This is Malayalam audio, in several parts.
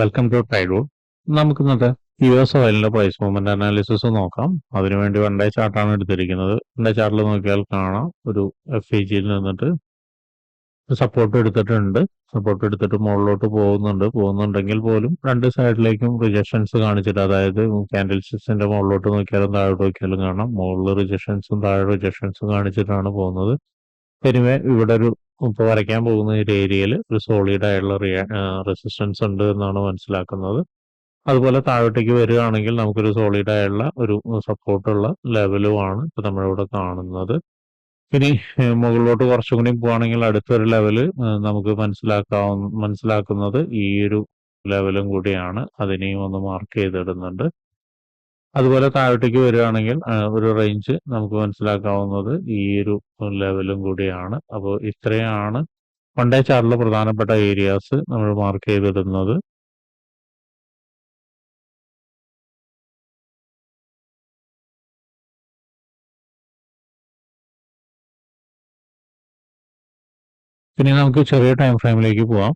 വെൽക്കം ടു ട്രൈഡൂൾ നമുക്ക് ഇന്നത്തെ യു എസ് ഓയിലിന്റെ പ്രൈസ് മൂവ്മെന്റ് അനാലിസിസ് നോക്കാം. അതിനുവേണ്ടി വൺ ഡേ ചാർട്ടാണ് എടുത്തിരിക്കുന്നത്. വൺ ഡേ ചാർട്ടിൽ നോക്കിയാൽ കാണാം. ഒരു എഫ് ഇ ജിയിൽ നിന്നിട്ട് സപ്പോർട്ട് എടുത്തിട്ടുണ്ട്. സപ്പോർട്ട് എടുത്തിട്ട് മുകളിലോട്ട് പോകുന്നുണ്ട്. പോകുന്നുണ്ടെങ്കിൽ പോലും രണ്ട് സൈഡിലേക്കും റിജക്ഷൻസ് കാണിച്ചിട്ട് അതായത് ക്യാൻഡിൽ സ്റ്റിക്സിന്റെ മുകളിലോട്ട് നോക്കിയാലും താഴോട്ട് നോക്കിയാലും കാണാം. മുകളിൽ റിജക്ഷൻസും താഴെ റിജക്ഷൻസും കാണിച്ചിട്ടാണ് പോകുന്നത്. എനിവേ ഇവിടെ ഒരു ഇപ്പൊ വരയ്ക്കാൻ പോകുന്ന ഒരു ഏരിയയിൽ ഒരു സോളിഡ് ആയിട്ടുള്ള റെസിസ്റ്റൻസ് ഉണ്ട് എന്നാണ് മനസ്സിലാക്കുന്നത്. അതുപോലെ താഴോട്ടേക്ക് വരികയാണെങ്കിൽ നമുക്കൊരു സോളിഡ് ആയുള്ള ഒരു സപ്പോർട്ടുള്ള ലെവലുമാണ് ഇപ്പൊ നമ്മളിവിടെ കാണുന്നത്. ഇനി മുകളിലോട്ട് കുറച്ചും കൂടി പോവാണെങ്കിൽ അടുത്തൊരു ലെവൽ നമുക്ക് മനസ്സിലാക്കാവുന്ന മനസ്സിലാക്കുന്നത് ഈ ഒരു ലെവലും കൂടിയാണ്. അതിനെയും ഒന്ന് മാർക്ക് ചെയ്തിടുന്നുണ്ട്. അതുപോലെ താഴോട്ടേക്ക് വരികയാണെങ്കിൽ ഒരു റേഞ്ച് നമുക്ക് മനസ്സിലാക്കാവുന്നത് ഈ ഒരു ലെവലും കൂടിയാണ്. അപ്പോൾ ഇത്രയാണ് വൺ ഡേ ചാർട്ടിലെ പ്രധാനപ്പെട്ട ഏരിയാസ് നമ്മൾ മാർക്ക് ചെയ്തിടുന്നത്. പിന്നെ നമുക്ക് ചെറിയ ടൈം ഫ്രെയിമിലേക്ക് പോവാം.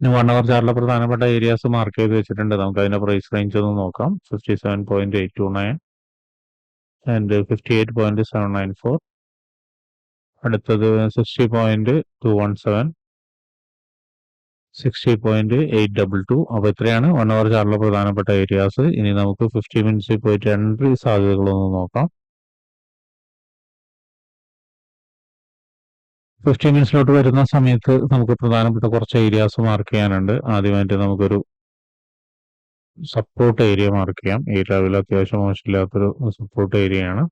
ഇനി വൺ അവർ ചാർട്ടിലെ പ്രധാനപ്പെട്ട ഏരിയാസ് മാർക്ക് ചെയ്ത് വെച്ചിട്ടുണ്ട്. നമുക്ക് അതിന്റെ പ്രൈസ് റേഞ്ച് ഒന്ന് നോക്കാം. Fifty seven point eight two nine and fifty eight point seven nine four അടുത്തത് sixty point two one seven sixty point eight double two അപ്പോൾ ഇത്രയാണ് വൺ അവർ ചാർട്ടിലെ പ്രധാനപ്പെട്ട ഏരിയാസ് ഇനി നമുക്ക് ഫിഫ്റ്റി മിനിറ്റ്സിൽ പോയിട്ട് എൻട്രി സാധ്യതകളൊന്ന് നോക്കാം. ഫിഫ്റ്റി മിനിറ്റ്സിലോട്ട് വരുന്ന സമയത്ത് നമുക്ക് പ്രധാനപ്പെട്ട കുറച്ച് ഏരിയാസ് മാർക്ക് ചെയ്യാനുണ്ട്. ആദ്യമായിട്ട് നമുക്കൊരു സപ്പോർട്ട് ഏരിയ മാർക്ക് ചെയ്യാം. ലെവൽ അത്യാവശ്യം മോശമില്ലാത്തൊരു സപ്പോർട്ട് ഏരിയയാണ്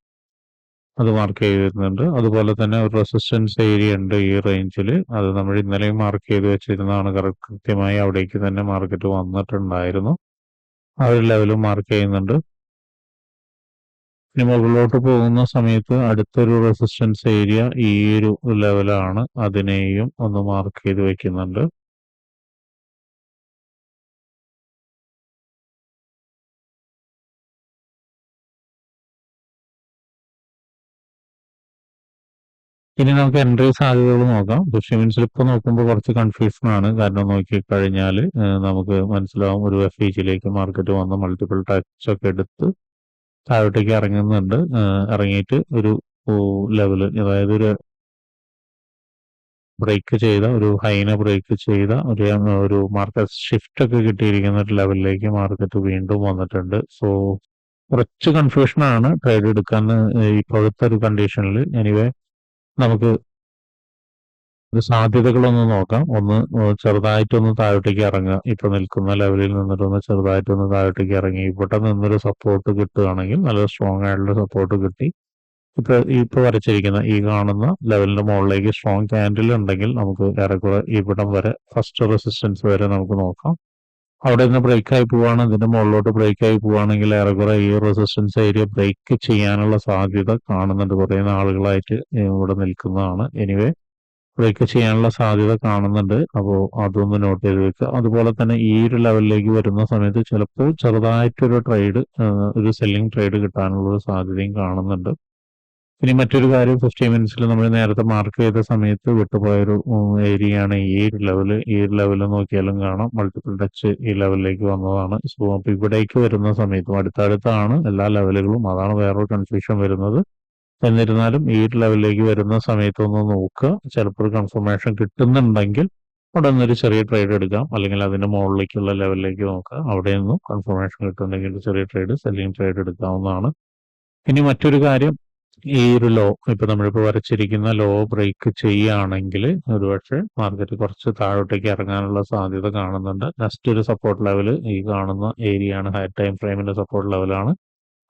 അത് മാർക്ക് ചെയ്തിരുന്നുണ്ട്. അതുപോലെ തന്നെ ഒരു റെസിസ്റ്റൻസ് ഏരിയ ഉണ്ട് ഈ റേഞ്ചിൽ അത് നമ്മൾ ഇന്നലെയും മാർക്ക് ചെയ്ത് വെച്ചിരുന്നതാണ്. കൃത്യമായി അവിടേക്ക് തന്നെ മാർക്കറ്റ് വന്നിട്ടുണ്ടായിരുന്നു. ആ ഒരു ലെവലും മാർക്ക് ചെയ്യുന്നുണ്ട്. ഇനി മുകളിലോട്ട് പോകുന്ന സമയത്ത് അടുത്തൊരു റെസിസ്റ്റൻസ് ഏരിയ ഈ ഒരു ലെവലാണ് അതിനെയും ഒന്ന് മാർക്ക് ചെയ്ത് വെക്കുന്നുണ്ട്. ഇനി നമുക്ക് എൻട്രി സാധ്യതകൾ നോക്കാം. പക്ഷേ മീൻസ് ഇപ്പോൾ നോക്കുമ്പോൾ കുറച്ച് കൺഫ്യൂഷൻ ആണ്. കാരണം നോക്കിക്കഴിഞ്ഞാൽ നമുക്ക് മനസ്സിലാവും ഒരു എഫ് ഇ ജിയിലേക്ക് മാർക്കറ്റ് വന്ന് മൾട്ടിപ്പിൾ ടാക്സ് ഒക്കെ എടുത്ത് താഴോട്ടേക്ക് ഇറങ്ങുന്നുണ്ട്. ഇറങ്ങിയിട്ട് ഒരു ലെവൽ അതായത് ഒരു ബ്രേക്ക് ചെയ്ത ഒരു ഹൈന ബ്രേക്ക് ചെയ്ത ഒരു ഒരു മാർക്കറ്റ് ഷിഫ്റ്റ് ഒക്കെ കിട്ടിയിരിക്കുന്ന ഒരു ലെവലിലേക്ക് മാർക്കറ്റ് വീണ്ടും വന്നിട്ടുണ്ട്. സോ കുറച്ച് കൺഫ്യൂഷനാണ് ട്രേഡ് എടുക്കാൻ ഇപ്പോഴത്തെ ഒരു കണ്ടീഷനിൽ എനിവേ നമുക്ക് ഇത് സാധ്യതകളൊന്ന് നോക്കാം. ഒന്ന് ചെറുതായിട്ടൊന്ന് താഴോട്ടേക്ക് ഇറങ്ങുക ഇപ്പൊ നിൽക്കുന്ന ലെവലിൽ നിന്നിട്ടൊന്ന് ചെറുതായിട്ടൊന്ന് താഴോട്ടേക്ക് ഇറങ്ങി. ഇവിടെ നിന്നൊരു സപ്പോർട്ട് കിട്ടുകയാണെങ്കിൽ നല്ല സ്ട്രോങ് ആയിട്ടുള്ള സപ്പോർട്ട് കിട്ടി. ഇപ്പൊ ഇപ്പൊ വരച്ചിരിക്കുന്ന ഈ കാണുന്ന ലെവലിന്റെ മുകളിലേക്ക് സ്ട്രോങ് ക്യാൻഡിൽ ഉണ്ടെങ്കിൽ നമുക്ക് ഏറെക്കുറെ ഇവിടം വരെ ഫസ്റ്റ് റെസിസ്റ്റൻസ് വരെ നമുക്ക് നോക്കാം. അവിടെ നിന്ന് ബ്രേക്ക് ആയി പോവാണ്. ഇതിന്റെ മുകളിലോട്ട് ബ്രേക്ക് ആയി പോവാണെങ്കിൽ ഏറെക്കുറെ ഈ റെസിസ്റ്റൻസ് ഏരിയ ബ്രേക്ക് ചെയ്യാനുള്ള സാധ്യത കാണുന്നുണ്ട്. കുറേ നാളുകളായിട്ട് ഇവിടെ നിൽക്കുന്നതാണ്. എനിവേ ബ്രേക്ക് ചെയ്യാനുള്ള സാധ്യത കാണുന്നുണ്ട്. അപ്പോൾ അതൊന്ന് നോട്ട് ചെയ്ത് വെക്കുക. അതുപോലെ തന്നെ ഈ ഒരു ലെവലിലേക്ക് വരുന്ന സമയത്ത് ചിലപ്പോൾ ചെറുതായിട്ടൊരു ട്രേഡ് ഒരു സെല്ലിംഗ് ട്രേഡ് കിട്ടാനുള്ള ഒരു സാധ്യതയും കാണുന്നുണ്ട്. ഇനി മറ്റൊരു കാര്യം ഫിഫ്റ്റി മിനിറ്റ്സിൽ നമ്മൾ നേരത്തെ മാർക്ക് ചെയ്ത സമയത്ത് വിട്ടുപോയൊരു ഏരിയയാണ് ഈ ഒരു ലെവൽ ഈ ഒരു ലെവൽ നോക്കിയാലും കാണാം. മൾട്ടിപ്പിൾ ടച്ച് ഈ ലെവലിലേക്ക് വന്നതാണ്. സോ അപ്പൊ ഇവിടേക്ക് വരുന്ന സമയത്തും അടുത്തടുത്താണ് എല്ലാ ലെവലുകളും അതാണ് വേറൊരു കൺഫ്യൂഷൻ വരുന്നത്. എന്നിരുന്നാലും ഈ ലെവലിലേക്ക് വരുന്ന സമയത്ത് ഒന്ന് നോക്കുക. ചിലപ്പോൾ കൺഫർമേഷൻ കിട്ടുന്നുണ്ടെങ്കിൽ അവിടെ നിന്നൊരു ചെറിയ ട്രേഡ് എടുക്കാം. അല്ലെങ്കിൽ അതിന്റെ മുകളിലേക്കുള്ള ലെവലിലേക്ക് നോക്കുക. അവിടെ നിന്നും കൺഫർമേഷൻ കിട്ടുന്നുണ്ടെങ്കിൽ ചെറിയ ട്രേഡ് സെല്ലിംഗ് ട്രേഡ് എടുക്കാവുന്നതാണ്. ഇനി മറ്റൊരു കാര്യം ഈ ഒരു ലോ ഇപ്പൊ നമ്മളിപ്പോ വരച്ചിരിക്കുന്ന ലോ ബ്രേക്ക് ചെയ്യുകയാണെങ്കിൽ ഒരുപക്ഷെ മാർക്കറ്റ് കുറച്ച് താഴോട്ടേക്ക് ഇറങ്ങാനുള്ള സാധ്യത കാണുന്നുണ്ട്. നെക്സ്റ്റ് ഒരു സപ്പോർട്ട് ലെവൽ ഈ കാണുന്ന ഏരിയയാണ് ആണ്. ഹൈ ടൈം ഫ്രെയിമിന്റെ സപ്പോർട്ട് ലെവലാണ്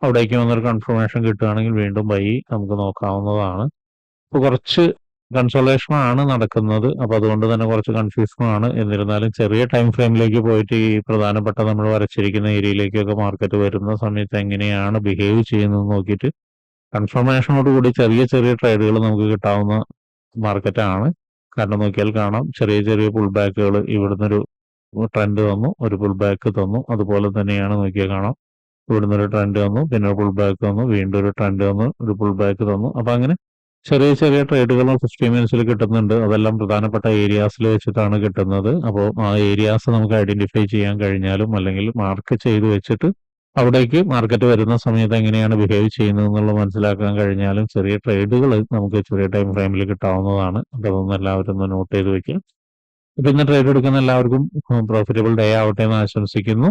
അവിടേക്ക് വന്നൊരു കൺഫർമേഷൻ കിട്ടുകയാണെങ്കിൽ വീണ്ടും ബൈ നമുക്ക് നോക്കാവുന്നതാണ്. അപ്പോൾ കുറച്ച് കൺസോളേഷൻ ആണ് നടക്കുന്നത്. അപ്പോൾ അതുകൊണ്ട് തന്നെ കുറച്ച് കൺഫ്യൂഷനാണ് എന്നിരുന്നാലും ചെറിയ ടൈം ഫ്രെയിമിലേക്ക് പോയിട്ട് ഈ പ്രധാനപ്പെട്ട നമ്മൾ വരച്ചിരിക്കുന്ന ഏരിയയിലേക്കൊക്കെ മാർക്കറ്റ് വരുന്ന സമയത്ത് എങ്ങനെയാണ് ബിഹേവ് ചെയ്യുന്നത് നോക്കിയിട്ട് കൺഫർമേഷനോട് കൂടി ചെറിയ ചെറിയ ട്രേഡുകൾ നമുക്ക് കിട്ടാവുന്ന മാർക്കറ്റാണ് കാരണം നോക്കിയാൽ കാണാം ചെറിയ ചെറിയ പുൾ ബാക്കുകൾ ഇവിടുന്നൊരു ട്രെൻഡ് തന്നു ഒരു പുൾ ബാക്ക് തന്നു. അതുപോലെ തന്നെയാണ് നോക്കിയാൽ കാണാം. ഇവിടുന്ന് ഒരു ട്രെൻഡ് വന്നു പിന്നെ പുൾ ബാക്ക് വന്നു വീണ്ടും ഒരു ട്രെൻഡ് വന്നു ഒരു പുൾ ബാക്ക് തന്നു. അപ്പൊ അങ്ങനെ ചെറിയ ചെറിയ ട്രേഡുകൾ ഫിഫ്റ്റി മിനിറ്റ്സിൽ കിട്ടുന്നുണ്ട്. അതെല്ലാം പ്രധാനപ്പെട്ട ഏരിയാസിൽ വെച്ചിട്ടാണ് കിട്ടുന്നത്. അപ്പോൾ ആ ഏരിയാസ് നമുക്ക് ഐഡന്റിഫൈ ചെയ്യാൻ കഴിഞ്ഞാലും അല്ലെങ്കിൽ മാർക്ക് ചെയ്ത് വെച്ചിട്ട് അവിടേക്ക് മാർക്കറ്റ് വരുന്ന സമയത്ത് എങ്ങനെയാണ് ബിഹേവ് ചെയ്യുന്നത് എന്നുള്ളത് മനസ്സിലാക്കാൻ കഴിഞ്ഞാലും ചെറിയ ട്രേഡുകൾ നമുക്ക് ചെറിയ ടൈം ഫ്രെയിമിൽ കിട്ടാവുന്നതാണ്. അതൊന്നും എല്ലാവരും ഒന്ന് നോട്ട് ചെയ്ത് വെക്കുക. അപ്പൊ ഇന്ന് ട്രേഡ് എടുക്കുന്ന എല്ലാവർക്കും പ്രോഫിറ്റബിൾ ഡേ ആവട്ടെ എന്ന് ആശംസിക്കുന്നു.